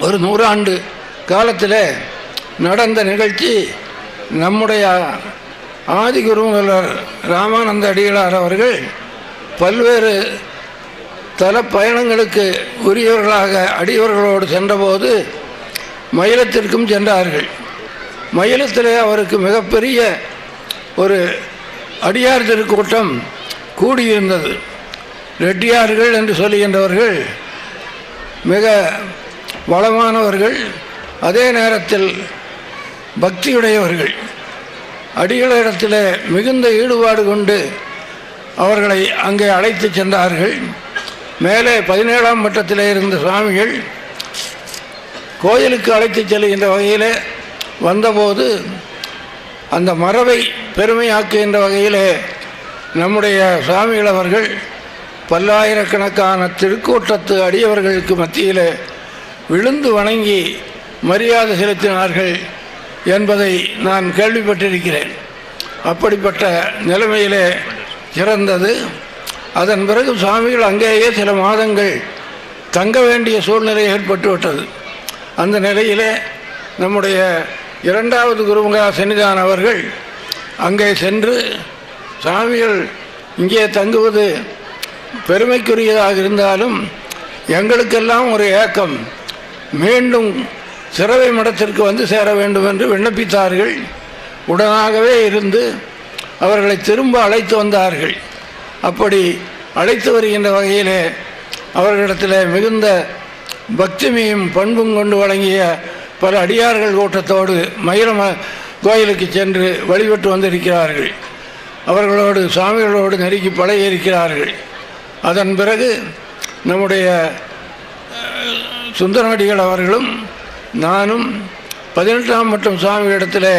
ஒரு நூறாண்டு காலத்தில் நடந்த நிகழ்ச்சி நம்முடைய ஆதி ராமானந்த அடிகளார் அவர்கள் பல்வேறு தல பயணங்களுக்கு உரியவர்களாக அடியவர்களோடு சென்றபோது மயிலத்திற்கும் சென்றார்கள். மயிலத்திலே அவருக்கு மிகப்பெரிய ஒரு அடியார் திருக்கூட்டம் கூடியிருந்தது. ரெட்டியார்கள் என்று சொல்லுகின்றவர்கள் மிக வளமானவர்கள் அதே நேரத்தில் பக்தியுடையவர்கள். அடிகளிடத்தில் மிகுந்த ஈடுபாடு கொண்டு அவர்களை அங்கே அழைத்து சென்றார்கள். மேலே பதினேழாம் மட்டத்தில் இருந்த சுவாமிகள் கோயிலுக்கு அழைத்து செல்கின்ற வகையில் வந்தபோது அந்த மரபை பெருமையாக்குகின்ற வகையில் நம்முடைய சுவாமிகள் அவர்கள் பல்லாயிரக்கணக்கான திருக்கூட்டத்து அடியவர்களுக்கு மத்தியில் விழுந்து வணங்கி மரியாதை செலுத்தினார்கள் என்பதை நான் கேள்விப்பட்டிருக்கிறேன். அப்படிப்பட்ட நிலைமையிலே சிறந்தது அதன் பிறகு சுவாமிகள் அங்கேயே சில மாதங்கள் தங்க வேண்டிய சூழ்நிலை ஏற்பட்டுவிட்டது. அந்த நிலையிலே நம்முடைய இரண்டாவது குருமுகா சன்னிதான் அவர்கள் அங்கே சென்று சாமிகள் இங்கே தங்குவது பெருமைக்குரியதாக இருந்தாலும் எங்களுக்கெல்லாம் ஒரு ஏக்கம். மீண்டும் சிறவை மடத்திற்கு வந்து சேர வேண்டும் என்று விண்ணப்பித்தார்கள். உடனாகவே இருந்து அவர்களை திரும்ப அழைத்து வந்தார்கள். அப்படி அழைத்து வருகின்ற வகையிலே அவர்களிடத்தில் மிகுந்த பக்திமையும் பண்பும் கொண்டு வழங்கிய பல அடியார்கள் கூட்டத்தோடு மயிலம கோயிலுக்கு சென்று வழிபட்டு வந்திருக்கிறார்கள். அவர்களோடு சுவாமிகளோடு நெருக்கி பழகி இருக்கிறார்கள். அதன் பிறகு நம்முடைய அஹ், அவர்களும் நானும் பதினெட்டாம் மற்றும் சுவாமிகளிடத்தில்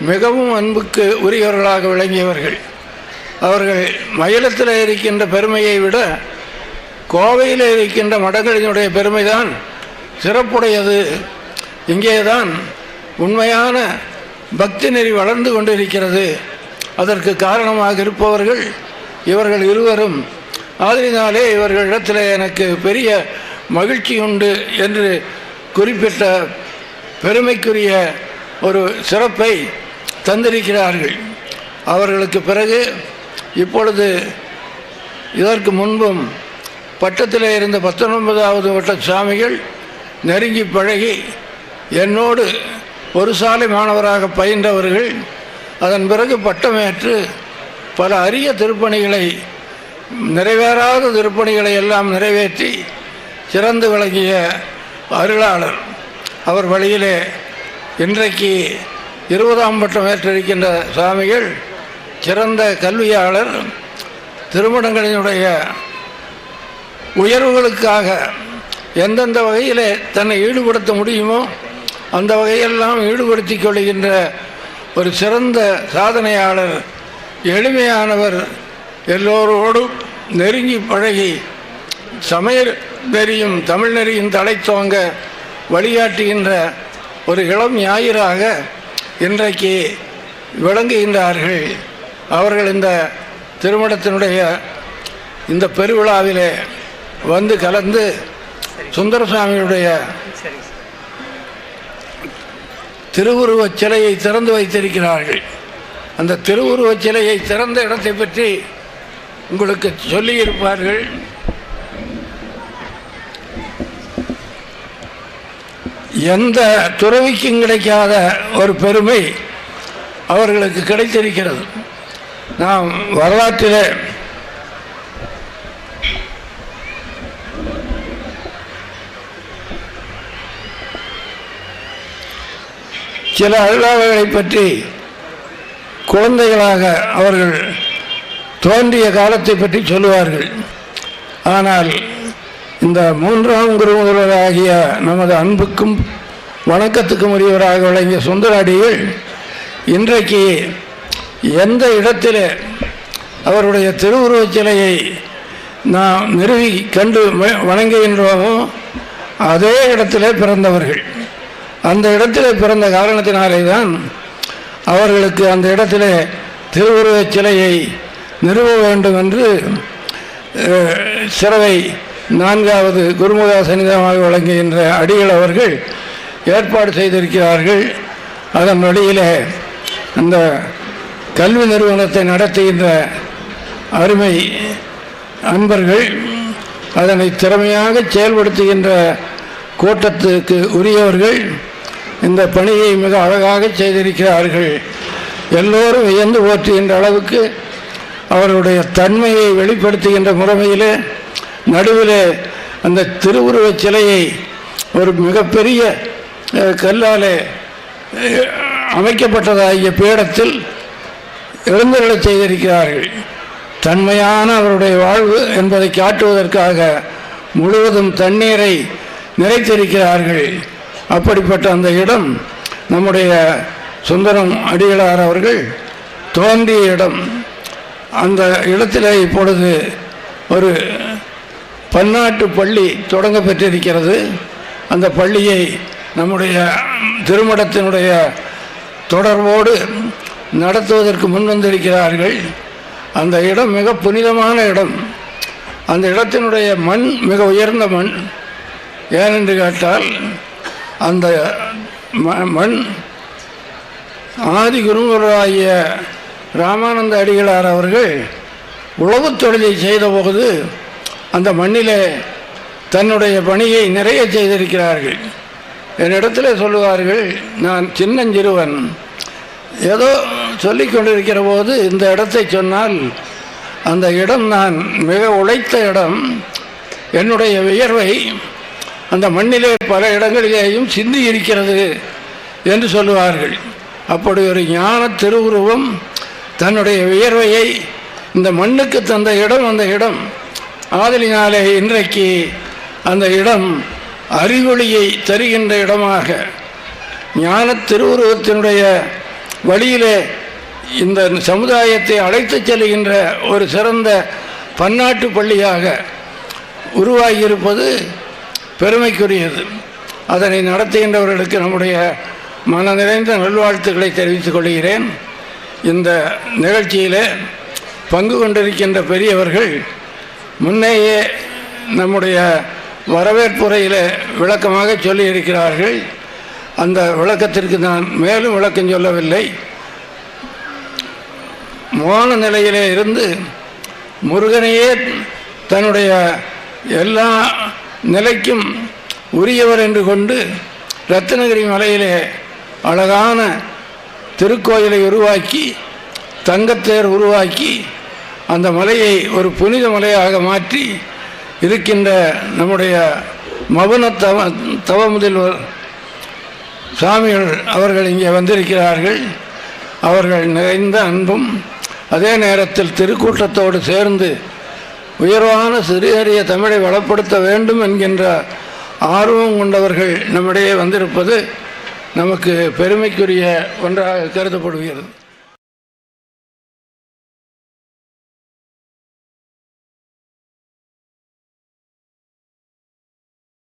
மிகவும் அன்புக்கு உரியவர்களாக விளங்கியவர்கள். அவர்கள் மயிலத்தில் இருக்கின்ற பெருமையை விட கோவையில் இருக்கின்ற மடங்களினுடைய பெருமைதான் சிறப்புடையது. இங்கேதான் உண்மையான பக்தி நெறி வளர்ந்து கொண்டிருக்கிறது. அதற்கு காரணமாக இருப்பவர்கள் இவர்கள் இருவரும். ஆதலினாலே இவர்களிடத்தில் எனக்கு பெரிய மகிழ்ச்சி உண்டு என்று குறிப்பிட்ட பெருமைக்குரிய ஒரு சிறப்பை தந்திருக்கிறார்கள். அவர்களுக்கு பிறகு இப்பொழுது இதற்கு முன்பும் பட்டத்தில் இருந்த பத்தொன்பதாவது வட்ட சுவாமிகள் நெருங்கி பழகி என்னோடு ஒரு சாலை மாணவராக பயின்றவர்கள் அதன் பிறகு பட்டமேற்று பல அரிய திருப்பணிகளை நிறைவேறாத திருப்பணிகளை எல்லாம் நிறைவேற்றி சிறந்து விளங்கிய அருளாளர். அவர் வழியிலே இன்றைக்கு இருபதாம் பட்டம் ஏற்றிருக்கின்ற சுவாமிகள் சிறந்த கல்வியாளர் திருமணங்களினுடைய உயர்வுகளுக்காக எந்தெந்த வகையில் தன்னை ஈடுபடுத்த முடியுமோ அந்த வகையெல்லாம் ஈடுபடுத்திக் கொள்கின்ற ஒரு சிறந்த சாதனையாளர் எளிமையானவர் எல்லோரோடும் நெருங்கி பழகி சமய நெறியும் தமிழ் நெறியும் தழைத்தோங்க வழிகாட்டுகின்ற ஒரு இளம் ஞாயிறாக இன்றைக்கு விளங்குகின்றார்கள். அவர்கள் இந்த திருமணத்தினுடைய இந்த பெருவிழாவிலே வந்து கலந்து சுந்தரசாமியுடைய திருவுருவச் சிலையை திறந்து வைத்திருக்கிறார்கள். அந்த திருவுருவச் சிலையை திறந்த இடத்தை பற்றி உங்களுக்கு சொல்லியிருப்பார்கள். எந்த துறவிக்கும் கிடைக்காத ஒரு பெருமை அவர்களுக்கு கிடைத்திருக்கிறது. நாம் வரலாற்றிலே சில அருளாளர்களை பற்றி குழந்தைகளாக அவர்கள் தோன்றிய காலத்தை பற்றி சொல்லுவார்கள். ஆனால் இந்த மூன்றாம் குருமுதலராகிய நமது அன்புக்கும் வணக்கத்துக்கும் உரியவராக விளங்கிய சுந்தராடிகள் இன்றைக்கு எந்த இடத்தில் அவருடைய திருவுருவச் சிலையை நாம் நிறுவி கண்டு வணங்குகின்றோமோ அதே இடத்திலே பிறந்தவர்கள். அந்த இடத்திலே பிறந்த காரணத்தினாலே தான் அவர்களுக்கு அந்த இடத்திலே திருவுருவச் சிலையை நிறுவ வேண்டும் என்று சிறவை நான்காவது குருமுக சன்னிதமாக வழங்குகின்ற அடிகள் அவர்கள் ஏற்பாடு செய்திருக்கிறார்கள். அதன் வழியிலே அந்த கல்வி நிறுவனத்தை நடத்துகின்ற அருமை அன்பர்கள் அதனை திறமையாக செயல்படுத்துகின்ற கூட்டத்துக்கு உரியவர்கள் இந்த பணியை மிக அழகாக செய்திருக்கிறார்கள். எல்லோரும் வியந்து போற்றுகின்ற அளவுக்கு அவர்களுடைய தன்மையை வெளிப்படுத்துகின்ற முறைமையிலே நடுவில் அந்த திருவுருவச் சிலையை ஒரு மிகப்பெரிய கல்லாலே அமைக்கப்பட்டதாகிய பீடத்தில் எழுந்தருளச் செய்திருக்கிறார்கள். தன்மையான அவருடைய வாழ்வு என்பதை காட்டுவதற்காக முழுவதும் தண்ணீரை நிறைத்திருக்கிறார்கள். அப்படிப்பட்ட அந்த இடம் நம்முடைய சுந்தரம் அடிகளார் அவர்கள் தோன்றிய இடம். அந்த இடத்திலே இப்பொழுது ஒரு பன்னாட்டு பள்ளி தொடங்க பெற்றிருக்கிறது. அந்த பள்ளியை நம்முடைய திருமணத்தினுடைய தொடர்போடு நடத்துவதற்கு முன் வந்திருக்கிறார்கள். அந்த இடம் மிக புனிதமான இடம். அந்த இடத்தினுடைய மண் மிக உயர்ந்த மண். ஏனென்று கேட்டால் அந்த ம- மண் ஆதி குருவராகிய ராமானந்த அடிகளார் அவர்கள் உழவுத் தொழிலை செய்தபோது அந்த மண்ணிலே தன்னுடைய பணியை நிறைய செய்திருக்கிறார்கள். என்னிடத்தில் சொல்லுவார்கள் நான் சின்னஞ்சிறுவன். ஏதோ சொல்லி கொண்டிருக்கிற போது இந்த இடத்தை சொன்னால் அந்த இடம் நான் மிக உழைத்த இடம். என்னுடைய வியர்வை அந்த மண்ணிலே பல இடங்களிலேயும் சிந்தி இருக்கிறது என்று சொல்லுவார்கள். அப்படி ஒரு ஞான திருவுருவம் தன்னுடைய வியர்வையை இந்த மண்ணுக்கு தந்த இடம் அந்த இடம். ஆதலினாலே இன்றைக்கு அந்த இடம் அறிவொளியை தருகின்ற இடமாக ஞான திருவுருவத்தினுடைய வழியிலே இந்த சமுதாயத்தை அழைத்துச் செல்கின்ற ஒரு சிறந்த பன்னாட்டு பள்ளியாக உருவாகியிருப்பது பெருமைக்குரியது. அதனை நடத்துகின்றவர்களுக்கு நம்முடைய மன நிறைந்த நல்வாழ்த்துக்களை தெரிவித்துக் கொள்கிறேன். இந்த நிகழ்ச்சியிலே பங்கு கொண்டிருக்கின்ற பெரியவர்கள் முன்னேயே நம்முடைய வரவேற்புரையில் விளக்கமாக சொல்லியிருக்கிறார்கள். அந்த விளக்கத்திற்கு நான் மேலும் விளக்கம் சொல்லவில்லை. மோன நிலையிலே இருந்து முருகனையே தன்னுடைய எல்லா நிலைக்கும் உரியவர் என்று கொண்டு ரத்னகிரி மலையிலே அழகான திருக்கோயிலை உருவாக்கி தங்கத்தேர் உருவாக்கி அந்த மலையை ஒரு புனித மலையாக மாற்றி இருக்கின்ற நம்முடைய மபுன தவ முதல்வர் சாமிகள் அவர்கள் இங்கே வந்திருக்கிறார்கள். அவர்கள் நிறைந்த அன்பும் அதே நேரத்தில் திருக்கூட்டத்தோடு சேர்ந்து உயர்வான சிறியறிய தமிழை வளப்படுத்த வேண்டும் என்கின்ற ஆர்வம் கொண்டவர்கள் நம்மிடையே வந்திருப்பது நமக்கு பெருமைக்குரிய ஒன்றாக கருதப்படுகிறது.